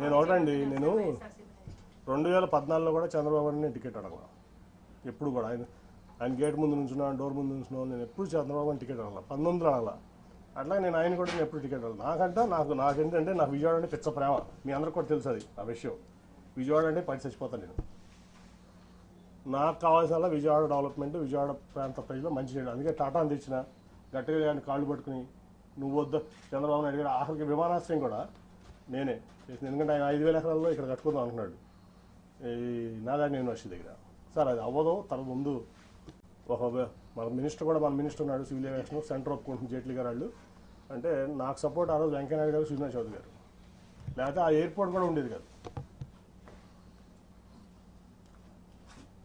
నేను ఒకటండి నేను రెండు వేల పద్నాలుగులో కూడా చంద్రబాబు గారిని నేను టికెట్ అడగను ఎప్పుడు కూడా. ఆయన ఆయన గేట్ ముందు నుంచున్నా డోర్ ముందు నుంచున్నా నేను ఎప్పుడు చంద్రబాబు గారిని టికెట్ అడగల. పంతొమ్మిది అడగల అట్లా నేను ఆయన కూడా నేను ఎప్పుడు టికెట్ అడగల. నాకంటే నాకు నాకేంటంటే నాకు విజయవాడ అంటే పిచ్చ ప్రేమ. మీ అందరికి కూడా తెలుసు అది ఆ విషయం. విజయవాడ అంటే పడి చచ్చిపోతాను నేను. నాకు కావాల్సిన విజయవాడ డెవలప్మెంట్ విజయవాడ ప్రాంత ప్రజలు మంచి చేయడం. అందుకే టాటాని తెచ్చిన గట్టిగా ఆయన కాళ్ళు పట్టుకుని నువ్వు వద్ద చంద్రబాబు నాయుడు గారు ఆఖరికి విమానాశ్రయం కూడా నేనే. చేసిన ఎందుకంటే ఆయన ఐదు వేల ఎకరాల్లో ఇక్కడ కట్టుకుందాం అంటున్నాడు ఈ నాగార్జున యూనివర్సిటీ దగ్గర. సార్ అది అవ్వదు తర్వాత ముందు ఒక మన మినిస్టర్ కూడా మన మినిస్టర్ ఉన్నాడు సివిల్ ఏవియేషన్ సెంటర్ ఒప్పుకుంటుంది జైట్లీ గారు వాళ్ళు. అంటే నాకు సపోర్ట్ ఆ రోజు వెంకయ్యనాయుడు గారు సుజనా చౌదరి గారు. లేకపోతే ఆ ఎయిర్పోర్ట్ కూడా ఉండేది కాదు.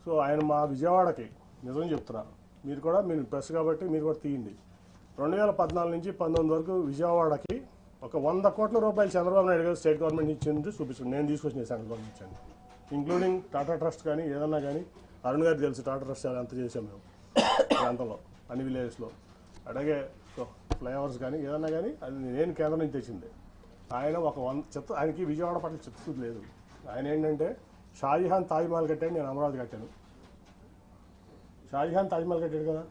సో ఆయన మా విజయవాడకి నిజం చెప్తున్నా. మీరు కూడా మీరు ప్రెస్ కాబట్టి మీరు కూడా తీయండి. రెండు వేల పద్నాలుగు నుంచి పంతొమ్మిది వరకు విజయవాడకి ఒక వంద కోట్ల రూపాయలు చంద్రబాబు నాయుడు గారు స్టేట్ గవర్నమెంట్ ఇచ్చింది చూపిస్తుంది నేను తీసుకొచ్చిన సెంట్రల్ గవర్నమెంట్ ఇచ్చాను ఇంక్లూడింగ్ టాటా ట్రస్ట్ కానీ ఏదన్నా కానీ అరుణ్ గారికి తెలుసు టాటా ట్రస్ట్ చాలా ఎంత చేసాం మేము. ప్రాంతంలో అన్ని విలేజెస్లో. అలాగే ఫ్లైఓవర్స్ కానీ ఏదన్నా కానీ అది నేను కేంద్రం నుంచి తెచ్చింది. ఆయన ఒక వంద చిత్త ఆయనకి విజయవాడ పట్ల చిత్తశుద్ధి లేదు. ఆయన ఏంటంటే షాజహాన్ తాజ్మహల్ కట్టాను నేను అమరావతి కట్టాను. షాజహాన్ తాజ్మహల్ కట్టాడు కదా.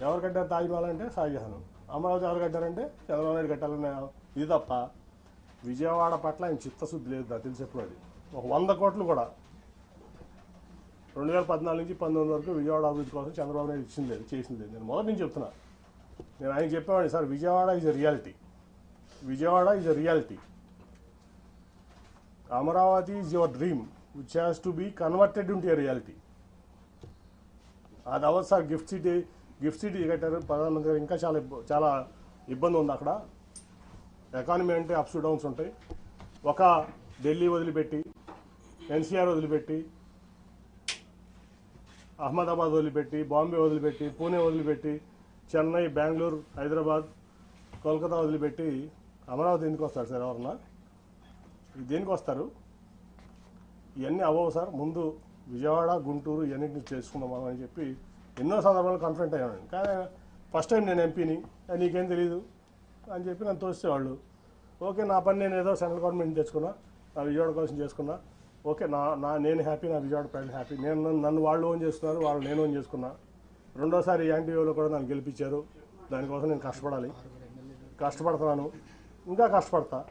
ఎవరు కట్టారు తాజ్మహల్ అంటే షాజహాన్. అమరావతి ఎవరు కట్టారంటే? చంద్రబాబు నాయుడు కట్టాలనే ఇది తప్ప విజయవాడ పట్ల ఆయన చిత్తశుద్ధి లేదు నాకు తెలిసి ఎప్పుడు అది. ఒక వంద కోట్లు కూడా. రెండు వేల పద్నాలుగు నుంచి పంతొమ్మిది వరకు విజయవాడ అభివృద్ధి కోసం చంద్రబాబు నాయుడు ఇచ్చింది లేదు చేసింది లేదు. నేను మొదటి నుంచి చెప్తున్నా. నేను ఆయన చెప్పేవాడిని sir Vijayawada is a reality Vijayawada is a reality Amaravati is your dream which has to be converted into a reality అది అవ్వదు sir gift city gift city కట్టారు ప్రధానమంత్రి గారు ఇంకా చాలా చాలా ఇబ్బంది ఉంది అక్కడ. ఎకానమీ అంటే అప్స్ డౌన్స్ ఉంటాయి. ఒక ఢిల్లీ వదిలిపెట్టి ఎన్సీఆర్ వదిలిపెట్టి అహ్మదాబాద్ వదిలిపెట్టి బాంబే వదిలిపెట్టి పూణే వదిలిపెట్టి చెన్నై బెంగళూరు హైదరాబాద్ కోల్కతా వదిలిపెట్టి అమరావతి ఎందుకు వస్తారు సార్ ఎవరన్నా? దేనికి వస్తారు? ఇవన్నీ అవ్వవు సార్. ముందు విజయవాడ గుంటూరు ఇవన్నింటినీ చేసుకుందాం అని చెప్పి ఎన్నో సందర్భాలు కాన్ఫిడెంట్ అయ్యాను కానీ ఫస్ట్ టైం నేను ఎంపీని నీకేం తెలియదు అని చెప్పి నన్ను తోసేవాళ్ళు. ఓకే నా పని నేను ఏదో సెంట్రల్ గవర్నమెంట్ తెచ్చుకున్నా నా విజయవాడ కోసం చేసుకున్నా. ఓకే నా నా నేను హ్యాపీ నా విజయవాడ ప్రజలు హ్యాపీ నేను నన్ను- వాళ్ళు ఓన్ చేస్తున్నారు వాళ్ళు నేను ఓన్ చేసుకున్నా. రెండోసారి యాంటీవీలో కూడా నన్ను గెలిపించారు. దానికోసం నేను కష్టపడాలి. కష్టపడుతున్నాను. ఇంకా కష్టపడతా.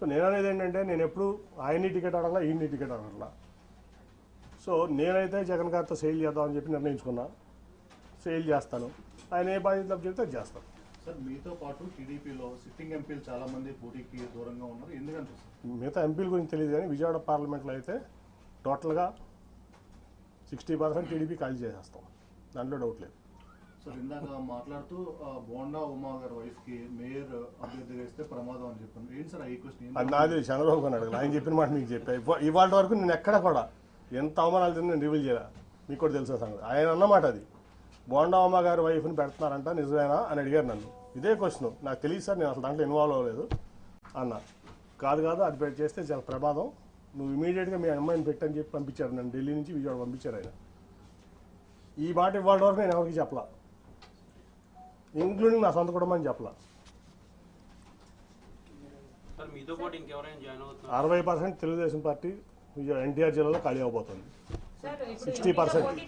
సో నేను అనేది ఏంటంటే నేను ఎప్పుడు ఆయన్ని టికెట్ అడగలా ఈయన్ని టికెట్ అడగలా సో నేనైతే జగన్ గారితో సేల్ చేద్దామని చెప్పి నిర్ణయించుకున్నా. సేల్ చేస్తాను. ఆయన ఏ బాధ్యత చెప్తే అది చేస్తాను. సార్ మీతో పాటు టీడీపీలో సిట్టింగ్ ఎంపీలు చాలా మంది పోటీకి దూరంగా ఉన్నారు. ఎందుకంటే మిగతా ఎంపీల గురించి తెలియదు కానీ విజయవాడ పార్లమెంట్లో అయితే టోటల్గా సిక్స్టీ పర్సెంట్ టీడీపీ ఖాళీ చేసేస్తాం. దాంట్లో డౌట్ లేదు. సార్ ఇందాక మాట్లాడుతూ బోండా ఉమా గారి వైఫ్కి మేయర్ అభ్యర్థిగా ఇస్తే ప్రమాదం అని చెప్పాను. ఏంటి సార్ ఈ క్వశ్చన్? అది నాది చంద్రబాబు గారిని అడగదు ఆయన చెప్పిన మాట మీకు చెప్పా. ఇవాళ వరకు నేను ఎక్కడ కూడా ఎంత అవమానాలు తిన్నా నేను రివీల్ చేయాలి. మీకు కూడా తెలుసా సంగతి. ఆయన అన్నమాట అది. బోండా అమ్మ గారి వైఫ్ని పెడుతున్నారంట నిజమేనా అని అడిగారు నన్ను. ఇదే క్వశ్చన్. నాకు తెలియదు సార్ నేను అసలు దాంట్లో ఇన్వాల్వ్ అవ్వలేదు అన్న. కాదు కాదు అది పెట్టి చేస్తే చాలా ప్రమాదం. నువ్వు ఇమీడియట్గా మీ అమ్మాయిని పెట్టని చెప్పి పంపించారు నన్ను. ఢిల్లీ నుంచి విజయవాడ పంపించారు ఆయన. ఈ మాట ఇవాళ వరకు నేను ఎవరికి చెప్పలా. ఇంక్లూడింగ్ నా సొంత కుటుంబాన్ని చెప్పలా. సార్ మీతో పాటు ఇంకెవరైనా జాయిన్ అవుతున్నారు? అరవై పర్సెంట్ తెలుగుదేశం పార్టీ ఎన్టీఆర్ జిల్లాలో ఖాళీ అవబోతుంది. 60% పోటీ